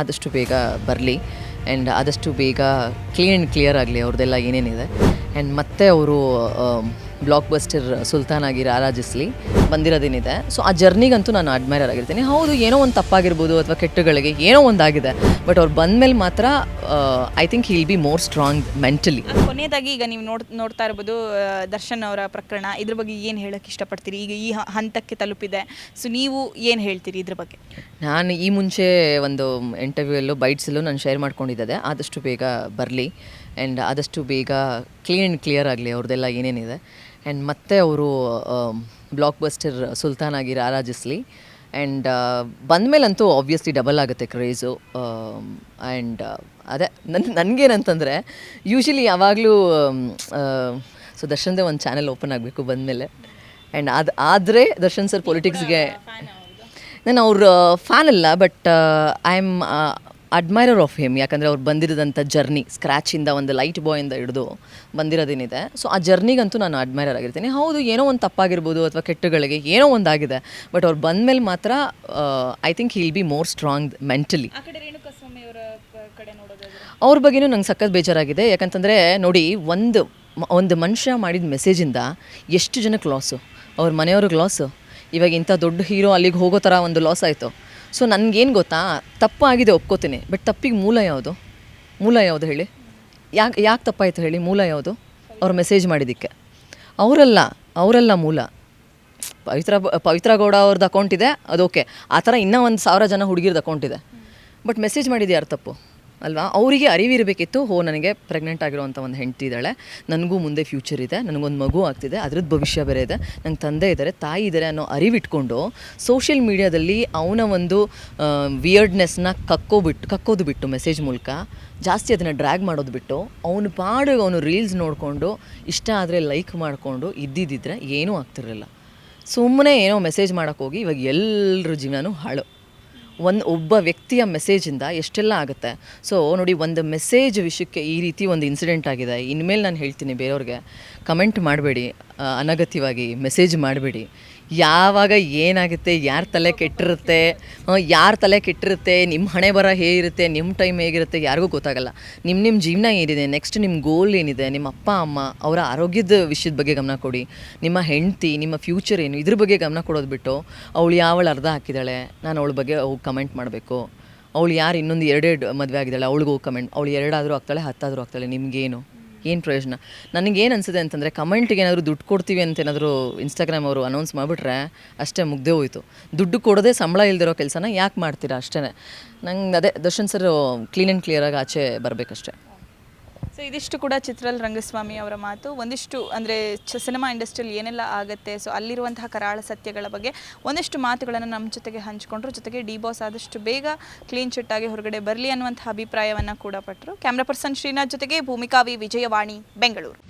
ಆದಷ್ಟು ಬೇಗ ಬರಲಿ ಆ್ಯಂಡ್ ಆದಷ್ಟು ಬೇಗ ಕ್ಲೀನ್ ಆ್ಯಂಡ್ ಕ್ಲಿಯರ್ ಆಗಲಿ, ಅವ್ರದ್ದೆಲ್ಲ ಏನೇನಿದೆ. ಆ್ಯಂಡ್ ಮತ್ತೆ ಅವರು ಬ್ಲಾಕ್ ಬಸ್ಟರ್ ಸುಲ್ತಾನ್ ಆಗಿ ರಾರಾಜಿಸ್ಲಿ ಬಂದಿರೋದೇನಿದೆ. ಸೊ ಆ ಜರ್ನಿಗಂತೂ ನಾನು ಅಡ್ಮೈರರ್ ಆಗಿರ್ತೀನಿ. ಹೌದು ಏನೋ ಒಂದು ತಪ್ಪಾಗಿರ್ಬೋದು ಅಥವಾ ಕೆಟ್ಟಗಳಿಗೆ ಏನೋ ಒಂದಾಗಿದೆ ಬಟ್ ಅವ್ರು ಬಂದಮೇಲೆ ಮಾತ್ರ I think he'll be more strong mentally ಕೊನೆಯದಾಗಿ ಈಗ ನೀವು ನೋಡ್ ನೋಡ್ತಾ ಇರ್ಬೋದು ದರ್ಶನ್ ಅವರ ಪ್ರಕರಣ. ಇದ್ರ ಬಗ್ಗೆ ಏನು ಹೇಳಕ್ಕೆ ಇಷ್ಟಪಡ್ತೀರಿ? ಈಗ ಈ ಹಂತಕ್ಕೆ ತಲುಪಿದೆ. ಸೊ ನೀವು ಏನು ಹೇಳ್ತೀರಿ ಇದ್ರ ಬಗ್ಗೆ? ನಾನು ಈ ಮುಂಚೆ ಒಂದು ಇಂಟರ್ವ್ಯೂಲ್ಲೂ ಬೈಟ್ಸಲ್ಲೂ ನಾನು ಶೇರ್ ಮಾಡ್ಕೊಂಡಿದ್ದೆ ಆದಷ್ಟು ಬೇಗ ಬರಲಿ. ಆ್ಯಂಡ್ ಆದಷ್ಟು ಬೇಗ ಕ್ಲೀನ್ ಆ್ಯಂಡ್ ಕ್ಲಿಯರ್ ಆಗಲಿ ಅವ್ರದ್ದೆಲ್ಲ ಏನೇನಿದೆ. ಆ್ಯಂಡ್ ಮತ್ತೆ ಅವರು ಬ್ಲಾಕ್ ಬಸ್ಟರ್ ಸುಲ್ತಾನ್ ಆಗಿ ರಾರಾಜಿಸ್ಲಿ ಆ್ಯಂಡ್ ಬಂದಮೇಲಂತೂ ಆಬ್ವಿಯಸ್ಲಿ ಡಬಲ್ ಆಗುತ್ತೆ ಕ್ರೇಜು ಆ್ಯಂಡ್ ಅದೇ ನನ್ನ ನನಗೇನಂತಂದರೆ ಯೂಶಲಿ ಯಾವಾಗಲೂ ಸೊ ದರ್ಶನ್ದೇ ಒಂದು ಚಾನೆಲ್ ಓಪನ್ ಆಗಬೇಕು ಬಂದಮೇಲೆ. ಆ್ಯಂಡ್ ಅದು ಆದರೆ ದರ್ಶನ್ ಸರ್ ಪೊಲಿಟಿಕ್ಸ್ಗೆ ನಾನು ಅವ್ರ ಫ್ಯಾನ್ ಅಲ್ಲ but I am admirer of him ಯಾಕಂದರೆ ಅವ್ರು ಬಂದಿರೋದಂಥ ಜರ್ನಿ ಸ್ಕ್ರ್ಯಾಚಿಂದ ಒಂದು ಲೈಟ್ ಬಾಯಿಂದ ಹಿಡಿದು ಬಂದಿರೋದೇನಿದೆ. ಸೊ ಆ ಜರ್ನಿಗಂತೂ ನಾನು ಅಡ್ಮೈರರ್ ಆಗಿರ್ತೀನಿ. ಹೌದು ಏನೋ ಒಂದು ತಪ್ಪಾಗಿರ್ಬೋದು ಅಥವಾ ಕೆಟ್ಟಗಳಿಗೆ ಏನೋ ಒಂದಾಗಿದೆ ಬಟ್ ಅವ್ರು ಬಂದಮೇಲೆ ಮಾತ್ರ I think he'll be more strong mentally ಅವರ ಬಗ್ಗೆನೂ ನಂಗೆ ಸಖತ್ ಬೇಜಾರಾಗಿದೆ. ಯಾಕಂತಂದರೆ ನೋಡಿ ಒಂದು ಒಂದು ಮನುಷ್ಯ ಮಾಡಿದ ಮೆಸೇಜಿಂದ ಎಷ್ಟು ಜನಕ್ಕೆ ಲಾಸು ಅವ್ರ ಮನೆಯವ್ರಿಗೆ ಲಾಸು ಇವಾಗ ಇಂಥ ದೊಡ್ಡ ಹೀರೋ ಅಲ್ಲಿಗೆ ಹೋಗೋ ಥರ ಒಂದು ಲಾಸ್ ಆಯಿತು. ಸೊ ನನಗೇನು ಗೊತ್ತಾ? ತಪ್ಪು ಆಗಿದೆ ಒಪ್ಕೋತೀನಿ. ಬಟ್ ತಪ್ಪಿಗೆ ಮೂಲ ಯಾವುದು? ಮೂಲ ಯಾವುದು ಹೇಳಿ? ಯಾಕೆ ಯಾಕೆ ತಪ್ಪಾಯಿತು ಹೇಳಿ? ಮೂಲ ಯಾವುದು? ಅವ್ರು ಮೆಸೇಜ್ ಮಾಡಿದ್ದಕ್ಕೆ ಅವರಲ್ಲ ಅವರಲ್ಲ ಮೂಲ. ಪವಿತ್ರ ಪವಿತ್ರ ಗೌಡ ಅವ್ರದ್ದು ಅಕೌಂಟ್ ಇದೆ, ಅದು ಓಕೆ ಆ ಥರ ಇನ್ನೂ ಒಂದು ಸಾವಿರ ಜನ ಹುಡುಗಿರ್ದು ಅಕೌಂಟ್ ಇದೆ. ಬಟ್ ಮೆಸೇಜ್ ಮಾಡಿದ್ದು ಯಾರು ತಪ್ಪು? ಅಲ್ವಾ? ಅವರಿಗೆ ಅರಿವಿರಬೇಕಿತ್ತು, ಹೋ, ನನಗೆ ಪ್ರೆಗ್ನೆಂಟ್ ಆಗಿರೋವಂಥ ಒಂದು ಹೆಂಡತಿ ಇದ್ದಾಳೆ, ನನಗೂ ಮುಂದೆ ಫ್ಯೂಚರ್ ಇದೆ, ನನಗೊಂದು ಮಗು ಆಗ್ತಿದೆ ಅದ್ರದ್ದು ಭವಿಷ್ಯ ಬೇರೆ ಇದೆ, ನಂಗೆ ತಂದೆ ಇದ್ದಾರೆ ತಾಯಿ ಇದ್ದಾರೆ ಅನ್ನೋ ಅರಿವಿಟ್ಕೊಂಡು ಸೋಷಿಯಲ್ ಮೀಡಿಯಾದಲ್ಲಿ ಅವನ ಒಂದು ವಿಯರ್ಡ್ನೆಸ್ನ ಕಕ್ಕೋಬಿಟ್ಟು ಕಕ್ಕೋದು ಬಿಟ್ಟು ಮೆಸೇಜ್ ಮೂಲಕ, ಜಾಸ್ತಿ ಅದನ್ನು ಡ್ರ್ಯಾಗ್ ಮಾಡೋದು ಬಿಟ್ಟು, ಅವನು ಪಾಡು ಅವನು ರೀಲ್ಸ್ ನೋಡಿಕೊಂಡು, ಇಷ್ಟ ಆದರೆ ಲೈಕ್ ಮಾಡಿಕೊಂಡು ಇದ್ದಿದ್ದರೆ ಏನೂ ಆಗ್ತಿರಲಿಲ್ಲ. ಸುಮ್ಮನೆ ಏನೋ ಮೆಸೇಜ್ ಮಾಡೋಕ್ಕೋಗಿ ಇವಾಗ ಎಲ್ಲರ ಜೀವನನೂ ಹಾಳು. ಒಂದು ಒಬ್ಬ ವ್ಯಕ್ತಿಯ ಮೆಸೇಜಿಂದ ಎಷ್ಟೆಲ್ಲ ಆಗುತ್ತೆ. ಸೊ ನೋಡಿ, ಒಂದು ಮೆಸೇಜ್ ವಿಷಯಕ್ಕೆ ಈ ರೀತಿ ಒಂದು ಇನ್ಸಿಡೆಂಟ್ ಆಗಿದೆ. ಇನ್ಮೇಲೆ ನಾನು ಹೇಳ್ತೀನಿ ಬೇರೆಯವ್ರಿಗೆ. ಕಮೆಂಟ್ ಮಾಡಬೇಡಿ. ಅನಗತ್ಯವಾಗಿ ಮೆಸೇಜ್ ಮಾಡಬೇಡಿ. ಯಾವಾಗ ಏನಾಗುತ್ತೆ, ಯಾರ ತಲೆ ಕೆಟ್ಟಿರುತ್ತೆ ಯಾರ ತಲೆ ಕೆಟ್ಟಿರುತ್ತೆ ನಿಮ್ಮ ಹಣೆ ಬರ ಹೇಗಿರುತ್ತೆ ನಿಮ್ಮ ಟೈಮ್ ಹೇಗಿರುತ್ತೆ, ಯಾರಿಗೂ ಗೊತ್ತಾಗಲ್ಲ. ನಿಮ್ಮ ನಿಮ್ಮ ಜೀವನ ಏನಿದೆ, ನೆಕ್ಸ್ಟ್ ನಿಮ್ಮ ಗೋಲ್ ಏನಿದೆ, ನಿಮ್ಮ ಅಪ್ಪ, ಅಮ್ಮ, ಅವರ ಆರೋಗ್ಯದ ವಿಷಯದ ಬಗ್ಗೆ ಗಮನ ಕೊಡಿ. ನಿಮ್ಮ ಹೆಂಡತಿ, ನಿಮ್ಮ ಫ್ಯೂಚರ್ ಏನು, ಇದ್ರ ಬಗ್ಗೆ ಗಮನ ಕೊಡೋದು ಬಿಟ್ಟು, ಅವಳು ಯಾವಳು ಅರ್ಧ ಹಾಕಿದ್ದಾಳೆ ನಾನು ಅವಳ ಬಗ್ಗೆ ಹೋಗಿ ಕಮೆಂಟ್ ಮಾಡಬೇಕು. ಅವಳು ಯಾರು ಇನ್ನೊಂದು ಎರಡೆರಡು ಮದುವೆ ಆಗಿದ್ದಾಳೆ, ಅವಳಿಗೂ ಕಮೆಂಟ್, ಅವಳು ಎರಡಾದರೂ ಆಗ್ತಾಳೆ, ಹತ್ತಾದರೂ ಆಗ್ತಾಳೆ, ನಿಮಗೇನು? ಏನು ಪ್ರಯೋಜನ? ನನಗೇನು ಅನಿಸಿದೆ ಅಂತಂದರೆ ಕಮೆಂಟ್ಗೆ ಏನಾದರೂ ದುಡ್ಡು ಕೊಡ್ತೀವಿ ಅಂತ ಏನಾದರೂ ಇನ್ಸ್ಟಾಗ್ರಾಮ್ ಅವರು ಅನೌನ್ಸ್ ಮಾಡಿಬಿಟ್ರೆ ಅಷ್ಟೇ ಮುಗ್ದೇ ಹೋಯಿತು. ದುಡ್ಡು ಕೊಡೋದೇ ಸಂಬಳ ಇಲ್ದಿರೋ ಕೆಲಸನ ಯಾಕೆ ಮಾಡ್ತೀರಾ ಅಷ್ಟೇ ನಂಗೆ ಅದೇ ದರ್ಶನ್ ಸರ್ ಕ್ಲೀನ್ ಆ್ಯಂಡ್ ಕ್ಲಿಯರಾಗಿ ಆಚೆ ಬರಬೇಕಷ್ಟೇ. ಸೊ ಇದಿಷ್ಟು ಕೂಡ ಚಿತ್ರಲ್ ರಂಗಸ್ವಾಮಿ ಅವರ ಮಾತು. ಒಂದಿಷ್ಟು, ಅಂದರೆ ಸಿನಿಮಾ ಇಂಡಸ್ಟ್ರಿಯಲ್ಲಿ ಏನೆಲ್ಲ ಆಗುತ್ತೆ, ಸೊ, ಅಲ್ಲಿರುವಂತಹ ಕರಾಳ ಸತ್ಯಗಳ ಬಗ್ಗೆ ಒಂದಿಷ್ಟು ಮಾತುಗಳನ್ನು ನಮ್ಮ ಜೊತೆಗೆ ಹಂಚಿಕೊಂಡ್ರು. ಜೊತೆಗೆ ಡಿ ಬಾಸ್ ಆದಷ್ಟು ಬೇಗ ಕ್ಲೀನ್ ಚಿಟ್ ಆಗಿ ಹೊರಗಡೆ ಬರಲಿ ಅನ್ನುವಂಥ ಅಭಿಪ್ರಾಯವನ್ನು ಕೂಡ ಪಟ್ಟರು ಕ್ಯಾಮ್ರಾ ಪರ್ಸನ್ ಶ್ರೀನಾಥ್ ಜೊತೆಗೆ ಭೂಮಿಕಾ ವಿ. ವಿಜಯವಾಣಿ, ಬೆಂಗಳೂರು.